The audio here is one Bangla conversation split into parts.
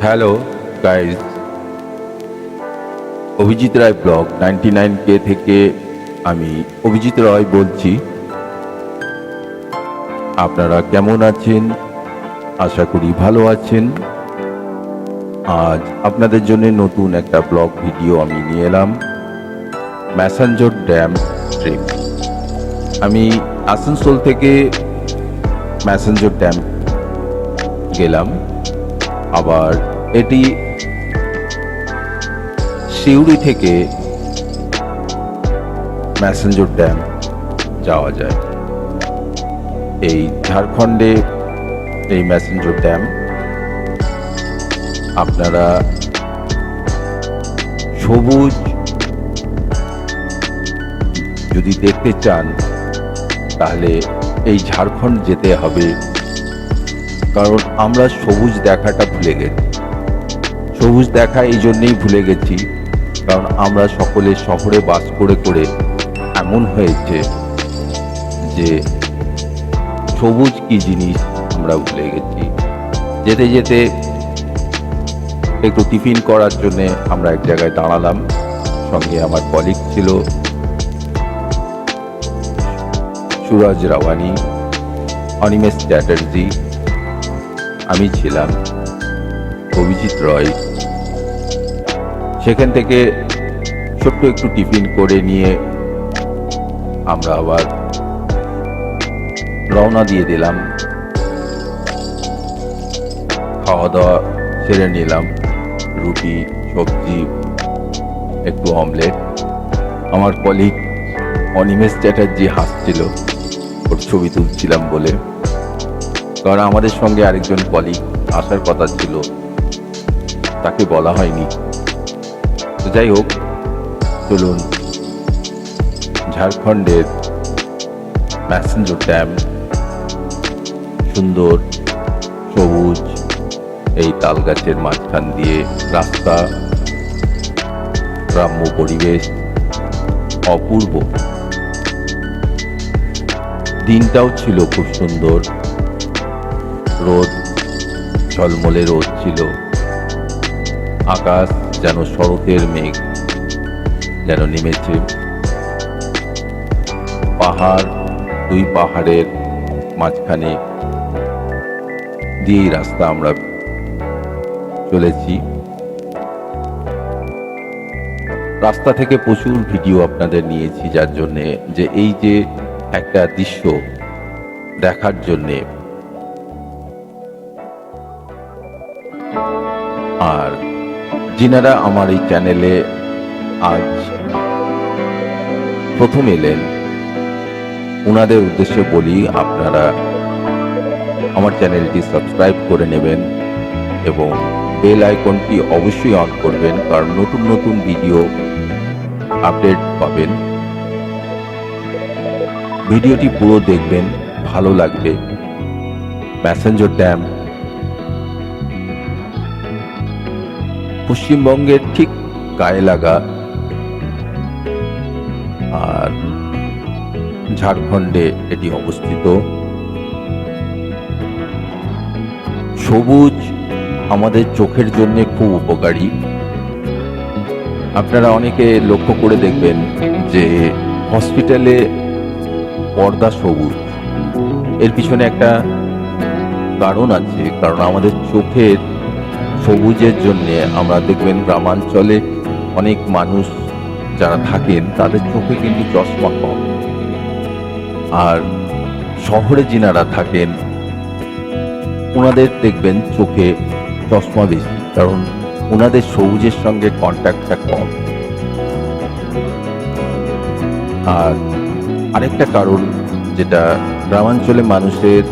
Hello guys Abhijit Roy blog ninety nine কে থেকে আমি অভিজিৎ রায় বলছি। আপনারা কেমন আছেন? আশা করি ভালো আছেন। আজ আপনাদের জন্য নতুন একটা ব্লগ ভিডিও আমি নিয়ে এলাম। Massanjore dam trip. আমি আসানসোল থেকে ম্যাসেঞ্জর ড্যাম গেলাম। আবার এটি সিউড়ি থেকে ম্যাসেঞ্জর ড্যাম যাওয়া যায়। এই ঝাড়খণ্ডে এই ম্যাসেঞ্জর ড্যাম আপনারা সবুজ যদি দেখতে চান, তাহলে এই ঝাড়খণ্ড যেতে হবে। কারণ আমরা সবুজ দেখাটা ভুলে গেছি। সবুজ দেখা এই জন্যেই ভুলে গেছি, কারণ আমরা সকলে শহরে বাস করে করে এমন হয়েছে যে সবুজ কি জিনিস আমরা ভুলে গেছি। যেতে যেতে একটু টিফিন করার জন্যে আমরা এক জায়গায় দাঁড়ালাম, সঙ্গে আমার কলিগ ছিল সুরজ রাওয়ানি, অনিমেষ চ্যাটার্জি, আমি ছিলাম অভিজিৎ রয়। সেখান থেকে ছোট্ট একটু টিফিন করে নিয়ে আমরা আবার রওনা দিয়ে দিলাম। খাওয়া দাওয়া সেরে নিলাম। রুটি, সবজি, একটু অমলেট। আমার কলিগ অনিমেষ চ্যাটার্জি হাসছিল, ওর ছবি তুলছিলাম বলে। কারণ আমাদের সঙ্গে আরেকজন কলিগ আসার কথা ছিল, তাকে বলা হয়নি। তো যাই হোক, চলুন ঝাড়খণ্ডের ম্যাসেঞ্জর ড্যাম সুন্দর, সবুজ, এই তাল গাছের মাঝখান দিয়ে রাস্তা, গ্রাম্য পরিবেশ, অপূর্ব। দিনটাও ছিল খুব সুন্দর। রোদ, ঝলমলে রোদ ছিল। আকাশ যেন শরতের মেঘ যেন নেমেছে। পাহাড়, দুই পাহাড়ের মাঝখানে দিয়েই রাস্তা আমরা চলেছি। রাস্তা থেকে প্রচুর ভিডিও আপনাদের নিয়েছি যার জন্যে যে এই যে একটা দৃশ্য দেখার জন্যে। আর যিনারা আমার এই চ্যানেলে আজ প্রথম এলেন ওনাদের উদ্দেশ্যে বলি আপনারা আমার চ্যানেলটি সাবস্ক্রাইব করে নেবেন এবং বেল আইকনটি অবশ্যই অন করবেন, কারণ নতুন নতুন ভিডিও আপডেট পাবেন। ভিডিওটি পুরো দেখবেন, ভালো লাগবে। প্যাসেঞ্জার ড্যাম পশ্চিমবঙ্গের ঠিক গায়ে লাগা আর ঝাড়খণ্ডে এটি অবস্থিত। সবুজ আমাদের চোখের জন্য খুব উপকারী। আপনারা অনেকে লক্ষ্য করে দেখবেন যে হসপিটালে পর্দা সবুজ। এর পিছনে একটা কারণ আছে, কারণ আমাদের চোখের সবুজের জন্যে আমরা দেখবেন গ্রামাঞ্চলে অনেক মানুষ যারা থাকেন, তাদের চোখে কিন্তু চশমা কম। আর শহরে যিনারা থাকেন ওনাদের দেখবেন চোখে চশমা বেশি, কারণ ওনাদের সবুজের সঙ্গে কন্ট্যাক্টটা কম। আর আরেকটা কারণ যেটা গ্রামাঞ্চলে মানুষের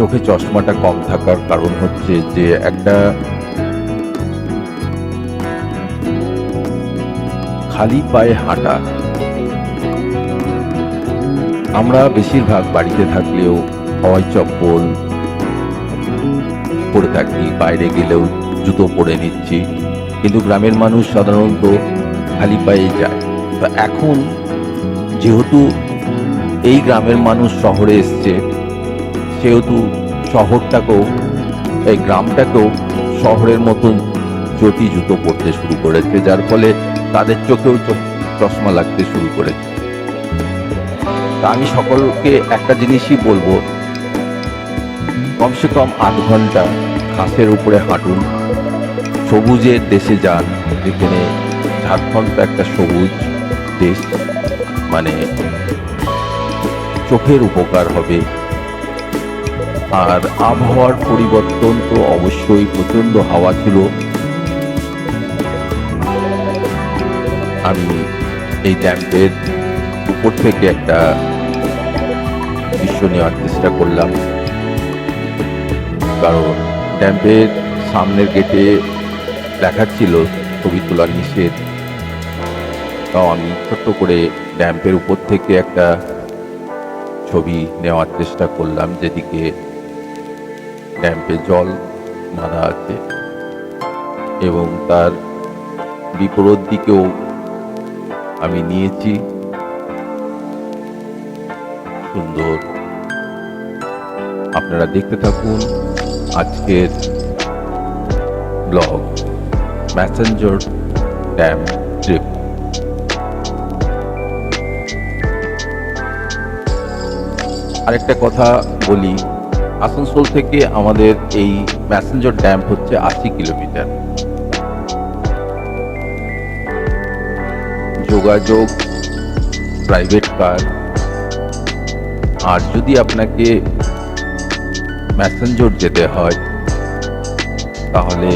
চোখে চশমাটা কম থাকার কারণ হচ্ছে যে একটা খালি পায়ে হাঁটা। আমরা বেশিরভাগ বাড়িতে থাকলেও হাওয়াই চপ্পল পরে থাকি, বাইরে গেলেও জুতো পরে নিচ্ছি। কিন্তু গ্রামের মানুষ সাধারণত খালি পায়ে যায়। তো এখন যেহেতু এই গ্রামের মানুষ শহরে এসছে সেহেতু শহরটাকেও, এই গ্রামটাকেও শহরের মতন জ্যোতি জুতো পড়তে শুরু করেছে, যার ফলে তাদের চোখেও চশমা লাগতে শুরু করেছে। তা আমি সকলকে একটা জিনিসই বলব। কমসে কম আধ ঘণ্টা ঘাসের উপরে হাঁটুন। সবুজের দেশে যান, যেখানে ঝাড়খণ্ড একটা সবুজ দেশ মানে চোখের উপকার হবে। আর আবহাওয়ার পরিবর্তন তো অবশ্যই প্রচণ্ড হাওয়া ছিল। আমি এই ড্যাম্পের উপর থেকে একটা দৃশ্য নেওয়ার চেষ্টা করলাম। কারণ ড্যাম্পের সামনের গেটে দেখাচ্ছিল ছবি তোলার নিষেধ। তাও আমি ছোট্ট করে ড্যাম্পের উপর থেকে একটা ছবি নেওয়ার চেষ্টা করলাম, যেদিকে ড্যাম্পে জল নাড়া আছে এবং তার বিপরীত দিকেও আমি নিয়েছি সুন্দর। আপনারা দেখতে থাকুন আজকের ব্লগ ম্যাসেঞ্জার ড্যাম ট্রিপ আরেকটা কথা বলি আসানসোল থেকে আমাদের এই ম্যাসেঞ্জার ড্যাম হচ্ছে আশি কিলোমিটার। যোগাযোগ প্রাইভেট কার আর যদি আপনাকে ম্যাসেঞ্জর যেতে হয়, তাহলে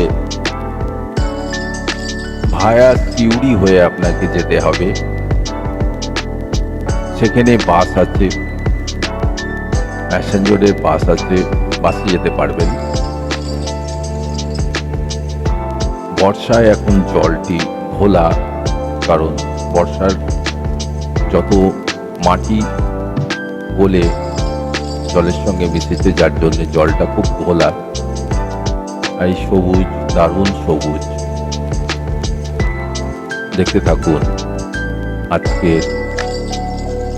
ভায়া সিউড়ি হয়ে আপনাকে যেতে হবে। সেখানে বাস আছে। প্যাসেঞ্জারের বাস আছে, বাসে যেতে পারবেন। বর্ষায় এখন জলটি ঘোলা কারণ বর্ষার যত মাটি গলে জলের সঙ্গে মিশেছে, যার জন্য জলটা খুব ঘোলা এই সবুজ, দারুণ সবুজ। দেখতে থাকুন আজকের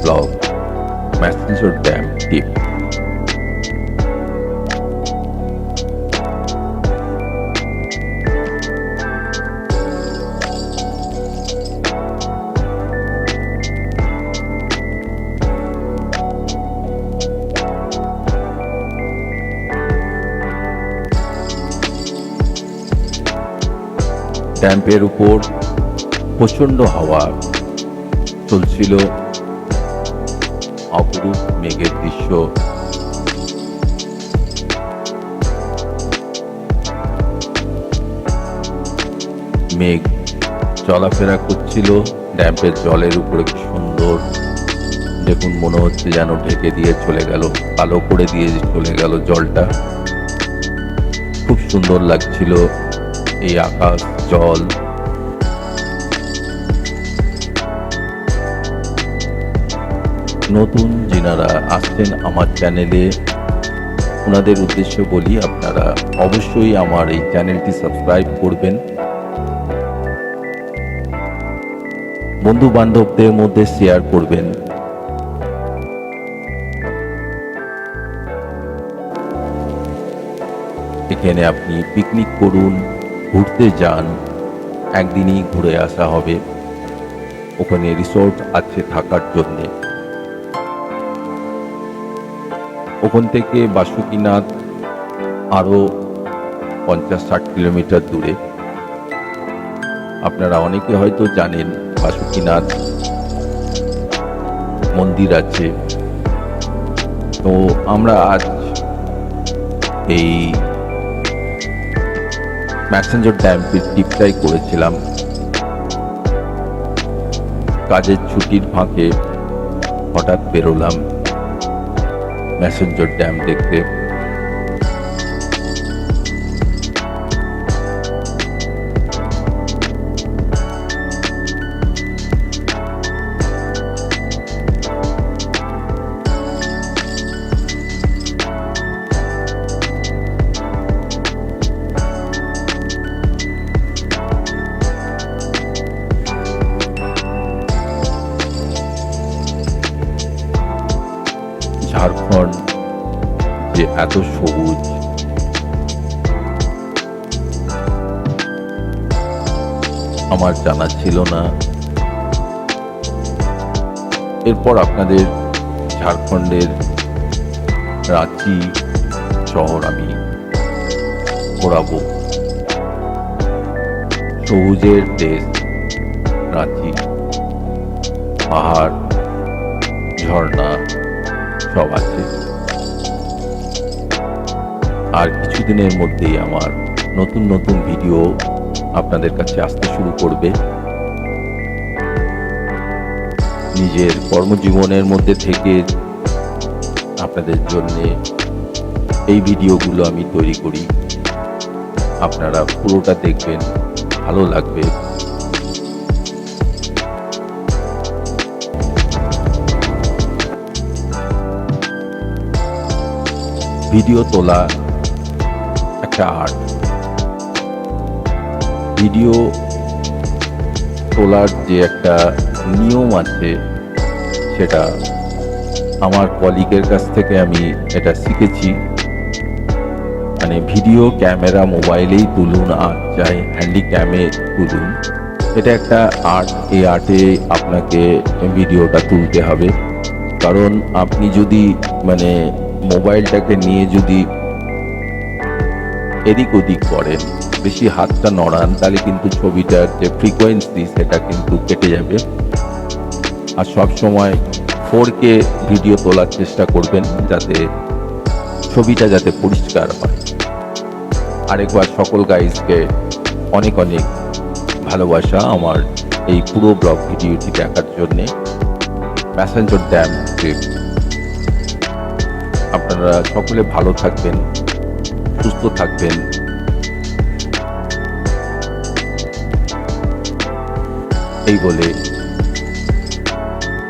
ব্লগ। ম্যাসেঞ্জার ড্যাম টিপ। ড্যাম্পের উপর প্রচণ্ড হাওয়া চলছিল। অপরূপ মেঘের দৃশ্য। মেঘ চলাফেরা করছিল। ড্যাম্পের জলের উপরে কি সুন্দর। দেখুন, মনে হচ্ছে যেন ঢেকে দিয়ে চলে গেল, কালো করে দিয়ে চলে গেল জলটা। খুব সুন্দর লাগছিল এই আকাশ। জল। নতুন যিনারা আসছেন আমার চ্যানেলে ওনাদের উদ্দেশ্য বলি আপনারা অবশ্যই আমার এই চ্যানেলটি সাবস্ক্রাইব করবেন। বন্ধু বান্ধবদের মধ্যে শেয়ার করবেন। এখানে আপনি পিকনিক করুন ঘুরতে যান। একদিনই ঘুরে আসা হবে। ওখানে রিসোর্ট আছে থাকার জন্যে। ওখান থেকে বাসুকিনাথ আরও পঞ্চাশ ষাট কিলোমিটার দূরে। আপনারা অনেকে হয়তো জানেন বাসুকিনাথ মন্দির আছে। তো আমরা আজ এই ম্যাসেঞ্জার ড্যাম্পের টিপটাই করেছিলাম। কাজের ছুটির ফাঁকে হঠাৎ বেরোলাম। ম্যাসেঞ্জার ড্যাম দেখতে। ঝাড়খণ্ড যে এত সবুজ। আমার জানা ছিল না। এরপর আপনাদের ঝাড়খণ্ডের রাঁচি শহর আমি ঘোরাব। সবুজের দেশ, রাঁচি। পাহাড়, ঝর্ণা। সব আছে। আর কিছুদিনের মধ্যেই আমার নতুন নতুন ভিডিও আপনাদের কাছে আসতে শুরু করবে। নিজের কর্মজীবনের মধ্যে থেকে আপনাদের জন্য এই ভিডিওগুলো আমি তৈরি করি। আপনারা পুরোটা দেখবেন, ভালো লাগবে। ভিডিও তোলা একটা আর্ট ভিডিও তোলার যে একটা নিয়ম আছে, সেটা আমার কলিগের কাছ থেকে আমি এটা শিখেছি। মানে ভিডিও, ক্যামেরা, মোবাইলেই তুলুন, আর চাই হ্যান্ডি ক্যামে তুলুন। এটা একটা আর্ট এই আর্টে আপনাকে ভিডিওটা তুলতে হবে। কারণ আপনি যদি মানে মোবাইলটাকে নিয়ে যদি এদিক ওদিক করেন, বেশি হাতটা নড়ান, তাহলে কিন্তু ছবিটার যে ফ্রিকোয়েন্সি সেটা কিন্তু কেটে যাবে। আর সব সময় ফোর কে ভিডিও তোলার চেষ্টা করবেন যাতে ছবিটা যাতে পরিষ্কার হয়। আরেকবার সকল গাইজকে অনেক অনেক ভালোবাসা আমার এই পুরো ব্লগ ভিডিওটি দেখার জন্যে। প্যাসেঞ্জার ড্যাম ট্রিপ আপনারা সকলে ভালো থাকবেন, সুস্থ থাকবেন। এই বলে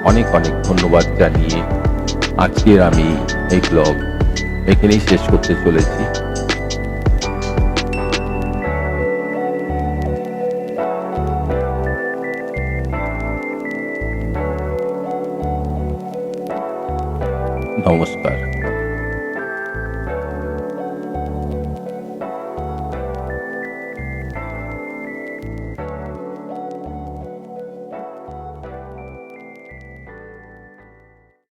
অনেক অনেক ধন্যবাদ জানিয়ে আজকের আমি এই ব্লগ এখানেই শেষ করতে চলেছি। নমস্কার।